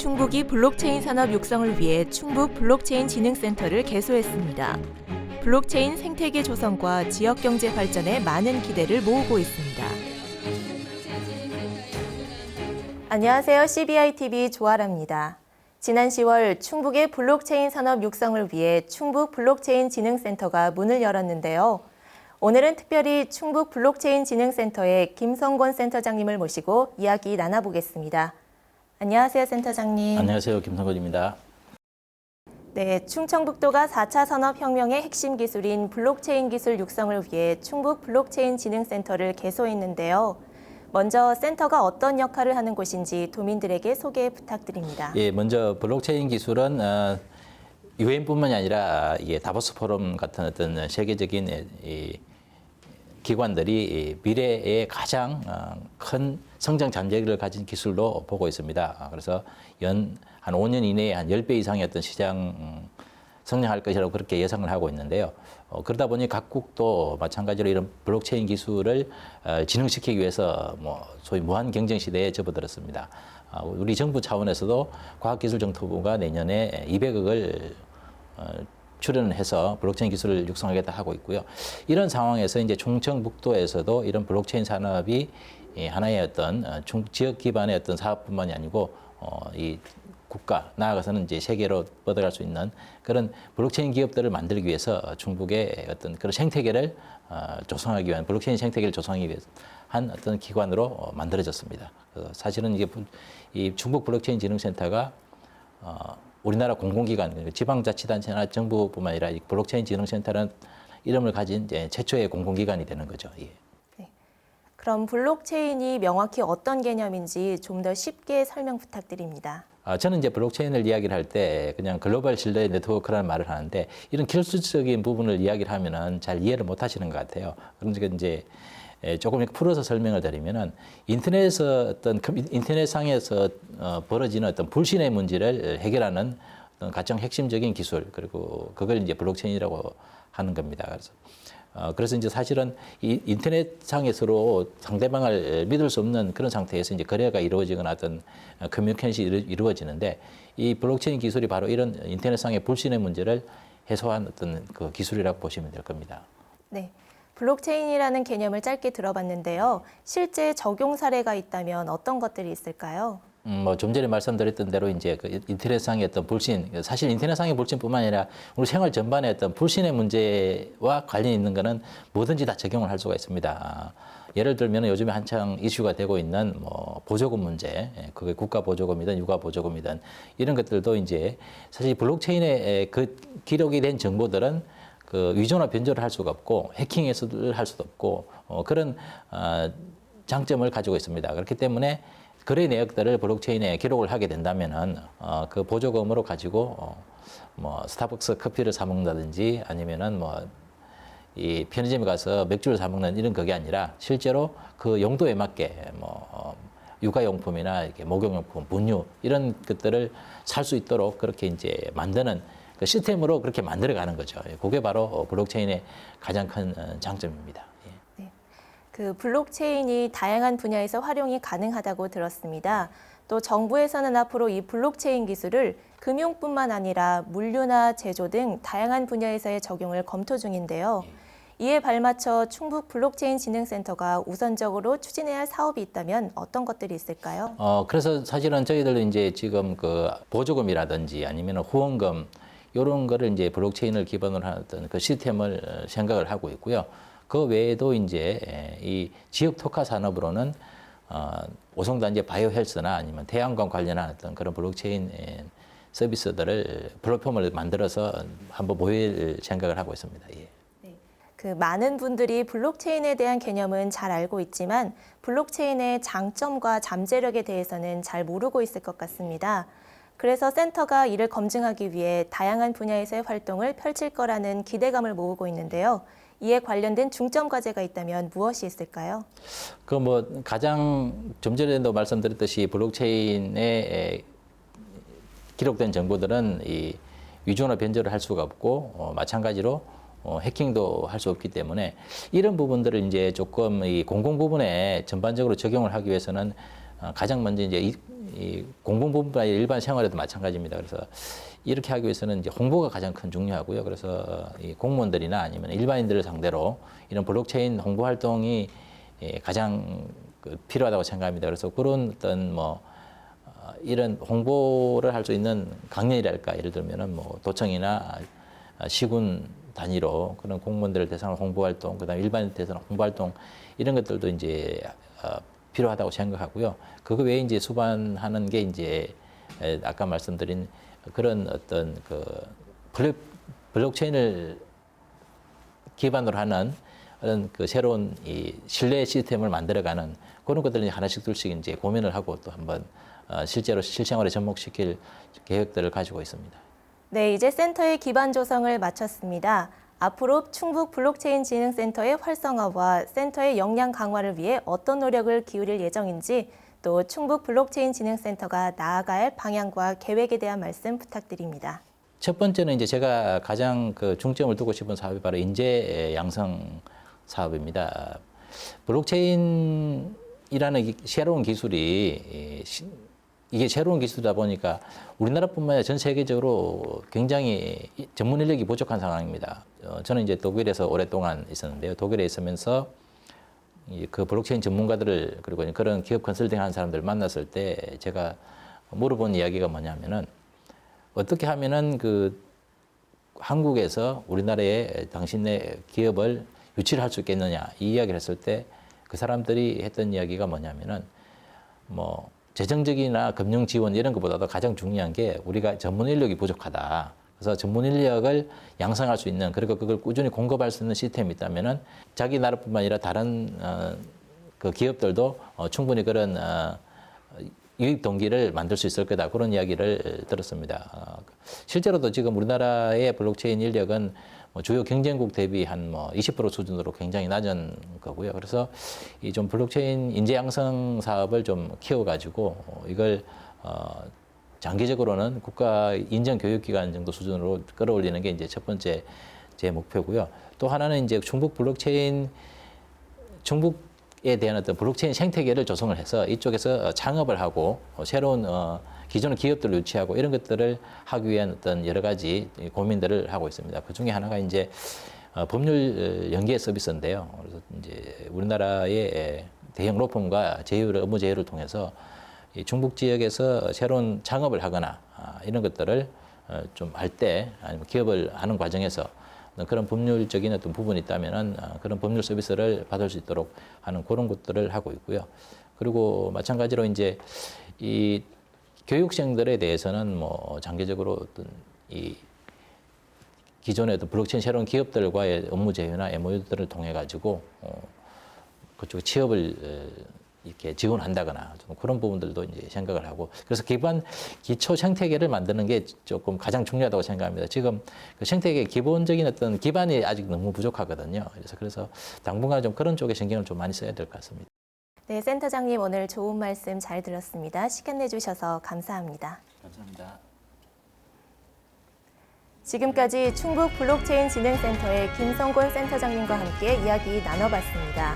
충북이 블록체인 산업 육성을 위해 충북 블록체인 진흥센터를 개소했습니다. 블록체인 생태계 조성과 지역 경제 발전에 많은 기대를 모으고 있습니다. 안녕하세요. CBI TV 조아라입니다. 지난 10월 충북의 블록체인 산업 육성을 위해 충북 블록체인 진흥센터가 문을 열었는데요. 오늘은 특별히 충북 블록체인 진흥센터의 김성권 센터장님을 모시고 이야기 나눠보겠습니다. 안녕하세요, 센터장님. 안녕하세요. 김성건입니다. 네, 충청북도가 4차 산업혁명의 핵심 기술인 블록체인 기술 육성을 위해 충북 블록체인 진흥센터를 개소했는데요. 먼저 센터가 어떤 역할을 하는 곳인지 도민들에게 소개 부탁드립니다. 예, 먼저 블록체인 기술은 어, 유엔뿐만이 아니라 이게 다보스 포럼 같은 어떤 세계적인 예, 이 기관들이 이 미래의 가장 어, 큰 성장 잠재력을 가진 기술로 보고 있습니다. 아, 그래서 연 한 5년 이내에 한 10배 이상의 어떤 시장 음, 성장할 것이라고 그렇게 예상을 하고 있는데요. 어, 그러다 보니 각국도 마찬가지로 이런 블록체인 기술을 어, 진흥시키기 위해서 뭐 소위 무한 경쟁 시대에 접어들었습니다. 아, 우리 정부 차원에서도 과학기술정토부가 내년에 200억을 어, 출연해서 블록체인 기술을 육성하겠다 하고 있고요. 이런 상황에서 이제 충청북도에서도 이런 블록체인 산업이 이 하나의 어떤 어, 중- 지역 기반의 어떤 사업뿐만이 아니고 어, 이 국가 나아가서는 이제 세계로 뻗어갈 수 있는 그런 블록체인 기업들을 만들기 위해서 충북의 어떤 그런 생태계를 어, 조성하기 위한 블록체인 생태계를 조성하기 위해서 한 어떤 기관으로 어, 만들어졌습니다. 그래서 사실은 이게 부- 이 충북 블록체인 진흥센터가 어, 우리나라 공공기관, 지방자치단체나 정부뿐만 아니라 이 블록체인 진흥센터라는 이름을 가진 최초의 공공기관이 되는 거죠. 예. 그럼 블록체인이 명확히 어떤 개념인지 좀 더 쉽게 설명 부탁드립니다. 아, 저는 이제 블록체인을 이야기를 할 때 그냥 글로벌 신뢰 네트워크라는 말을 하는데 이런 기술적인 부분을 이야기를 하면은 잘 이해를 못 하시는 것 같아요. 그러니까 이제 에, 조금 이렇게 풀어서 설명을 드리면은 인터넷에서 어떤 컴- 인터넷상에서 어, 벌어지는 어떤 불신의 문제를 해결하는 어떤 가장 핵심적인 기술 그리고 그걸 이제 블록체인이라고 하는 겁니다. 그래서 어, 그래서 이제 사실은 이 인터넷상에 서로 상대방을 믿을 수 없는 그런 상태에서 이제 거래가 이루어지거나 어떤 어, 커뮤니케이션이 이루- 이루어지는데 이 블록체인 기술이 바로 이런 인터넷상의 불신의 문제를 해소한 어떤 그 기술이라고 보시면 될 겁니다. 네. 블록체인이라는 개념을 짧게 들어봤는데요. 실제 적용 사례가 있다면 어떤 것들이 있을까요? 음, 뭐좀 전에 말씀드렸던 대로 이제 그 인터넷상의 어떤 불신, 사실 인터넷상의 불신뿐만 아니라 우리 생활 전반의 어떤 불신의 문제와 관련이 있는 거는 뭐든지 다 적용을 할 수가 있습니다. 아, 예를 들면 요즘에 한창 이슈가 되고 있는 뭐 보조금 문제, 예, 그게 국가 보조금이든 육아 보조금이든 이런 것들도 이제 사실 블록체인에 그 기록이 된 정보들은 그 위조나 변조를 할 수가 없고 해킹해서를 할 수도 없고 어, 그런 어, 장점을 가지고 있습니다. 그렇기 때문에 거래 내역들을 블록체인에 기록을 하게 된다면은 어, 그 보조금으로 가지고 어, 뭐 스타벅스 커피를 사 먹는다든지 아니면은 뭐 이 편의점에 가서 맥주를 사 먹는 이런 그게 아니라 실제로 그 용도에 맞게 뭐 어, 육아용품이나 이렇게 목욕용품, 분유 이런 것들을 살 수 있도록 그렇게 이제 만드는 그 시스템으로 그렇게 만들어가는 거죠. 예, 그게 바로 어, 블록체인의 가장 큰 어, 장점입니다. 예. 그 블록체인이 다양한 분야에서 활용이 가능하다고 들었습니다. 또 정부에서는 앞으로 이 블록체인 기술을 금융뿐만 아니라 물류나 제조 등 다양한 분야에서의 적용을 검토 중인데요. 이에 발맞춰 충북 블록체인 진흥센터가 우선적으로 추진해야 할 사업이 있다면 어떤 것들이 있을까요? 어, 그래서 사실은 저희들 이제 지금 그 보조금이라든지 아니면 후원금 이런 거를 이제 블록체인을 기반으로 한 어떤 그 시스템을 어, 생각을 하고 있고요. 그 외에도 이제 에, 이 지역 특화 산업으로는 어, 오송단지 바이오 헬스나 아니면 태양광 관련한 어떤 그런 블록체인 에, 서비스들을 플랫폼을 만들어서 한번 모일 생각을 하고 있습니다. 예. 그 많은 분들이 블록체인에 대한 개념은 잘 알고 있지만 블록체인의 장점과 잠재력에 대해서는 잘 모르고 있을 것 같습니다. 그래서 센터가 이를 검증하기 위해 다양한 분야에서의 활동을 펼칠 거라는 기대감을 모으고 있는데요. 이에 관련된 중점 과제가 있다면 무엇이 있을까요? 그 뭐 가장 좀 전에도 말씀드렸듯이 블록체인에 에, 기록된 정보들은 이 위조나 변조를 할 수가 없고 어, 마찬가지로 어, 해킹도 할 수 없기 때문에 이런 부분들을 이제 조금 이 공공 부분에 전반적으로 적용을 하기 위해서는 어, 가장 먼저 이제 이, 이 아니라 일반 생활에도 마찬가지입니다. 그래서 이렇게 하기 위해서는 이제 홍보가 가장 큰 중요하고요. 그래서 이 공무원들이나 아니면 일반인들을 상대로 이런 블록체인 홍보 활동이 예, 가장 그 필요하다고 생각합니다. 그래서 그런 어떤 뭐 어, 이런 홍보를 할 수 있는 강연이랄까 예를 들면은 뭐 도청이나 아, 시군 단위로 그런 공무원들을 대상으로 홍보 활동, 그다음에 일반인 대상으로 홍보 활동 이런 것들도 이제 어, 필요하다고 생각하고요. 그거 외에 이제 수반하는 게 이제 에, 아까 말씀드린 그런 어떤 그 블록, 블록체인을 기반으로 하는 그런 그 새로운 이 신뢰 시스템을 만들어가는 그런 것들을 하나씩 둘씩 이제 고민을 하고 또 한번 어, 실제로 실생활에 접목시킬 계획들을 가지고 있습니다. 네, 이제 센터의 기반 조성을 마쳤습니다. 앞으로 충북 블록체인 진흥센터의 활성화와 센터의 역량 강화를 위해 어떤 노력을 기울일 예정인지 또 충북 블록체인 진흥센터가 나아갈 방향과 계획에 대한 말씀 부탁드립니다. 첫 번째는 이제 제가 가장 그 중점을 두고 싶은 사업이 바로 인재 양성 사업입니다. 블록체인이라는 이 새로운 기술이 이게 새로운 기술이다 보니까 우리나라뿐만 아니라 전 세계적으로 굉장히 이- 전문 인력이 부족한 상황입니다. 어, 저는 이제 독일에서 오랫동안 있었는데요. 독일에 있으면서 이그 블록체인 전문가들을 그리고 그런 기업 컨설팅 하는 사람들 만났을 때 제가 물어본 이야기가 뭐냐면은 어떻게 하면은 그 한국에서 우리나라에 당신네 기업을 유치를 할수 있겠느냐 이 이야기를 했을 때 그 사람들이 했던 이야기가 뭐냐면은 뭐 재정적이나 금융 지원 이런 것보다도 가장 중요한 게 우리가 전문 인력이 부족하다. 그래서 전문 인력을 양성할 수 있는 그리고 그걸 꾸준히 공급할 수 있는 시스템이 있다면은 자기 나라뿐만 아니라 다른 어, 그 기업들도 어, 충분히 그런 어, 유입 동기를 만들 수 있을 거다 그런 이야기를 들었습니다. 어, 실제로도 지금 우리나라의 블록체인 인력은 뭐 주요 경쟁국 대비 한 뭐 20% 수준으로 굉장히 낮은 거고요. 그래서 이 좀 블록체인 인재 양성 사업을 좀 키워가지고 어, 이걸 어, 장기적으로는 국가 인정 교육기관 정도 수준으로 끌어올리는 게 이제 첫 번째 제 목표고요. 또 하나는 이제 중국 블록체인 중국에 대한 어떤 블록체인 생태계를 조성을 해서 이쪽에서 창업을 하고 어, 새로운 어, 기존의 기업들을 유치하고 이런 것들을 하기 위한 어떤 여러 가지 고민들을 하고 있습니다. 그 중에 하나가 이제 어, 법률 연계 서비스인데요. 그래서 이제 우리나라의 대형 로펌과 제휴를 업무 제휴를 통해서 이 중국 지역에서 새로운 창업을 하거나 아, 이런 것들을 어, 좀할 때 아니면 기업을 하는 과정에서 그런 법률적인 어떤 부분이 있다면은 아, 그런 법률 서비스를 받을 수 있도록 하는 그런 것들을 하고 있고요. 그리고 마찬가지로 이제 이 교육생들에 대해서는 뭐 장기적으로 어떤 이 어떤 블록체인 새로운 기업들과의 업무 제휴나 MOU들을 통해 가지고 어, 그쪽 취업을 어, 이렇게 지원한다거나 좀 그런 부분들도 이제 생각을 하고 그래서 기반 기초 생태계를 만드는 게 조금 가장 중요하다고 생각합니다. 지금 그 생태계 기본적인 어떤 기반이 아직 너무 부족하거든요. 그래서 그래서 당분간 좀 그런 쪽에 신경을 좀 많이 써야 될 것 같습니다. 네, 센터장님 오늘 좋은 말씀 잘 들었습니다. 시간 내주셔서 감사합니다. 감사합니다. 지금까지 충북 블록체인 진흥센터의 김성곤 센터장님과 함께 이야기 나눠봤습니다.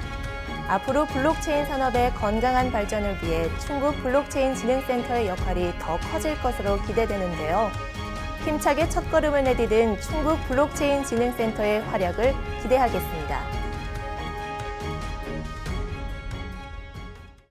앞으로 블록체인 산업의 건강한 발전을 위해 충북 블록체인 진흥센터의 역할이 더 커질 것으로 기대되는데요. 힘차게 첫걸음을 내디딘 충북 블록체인 진흥센터의 활약을 기대하겠습니다.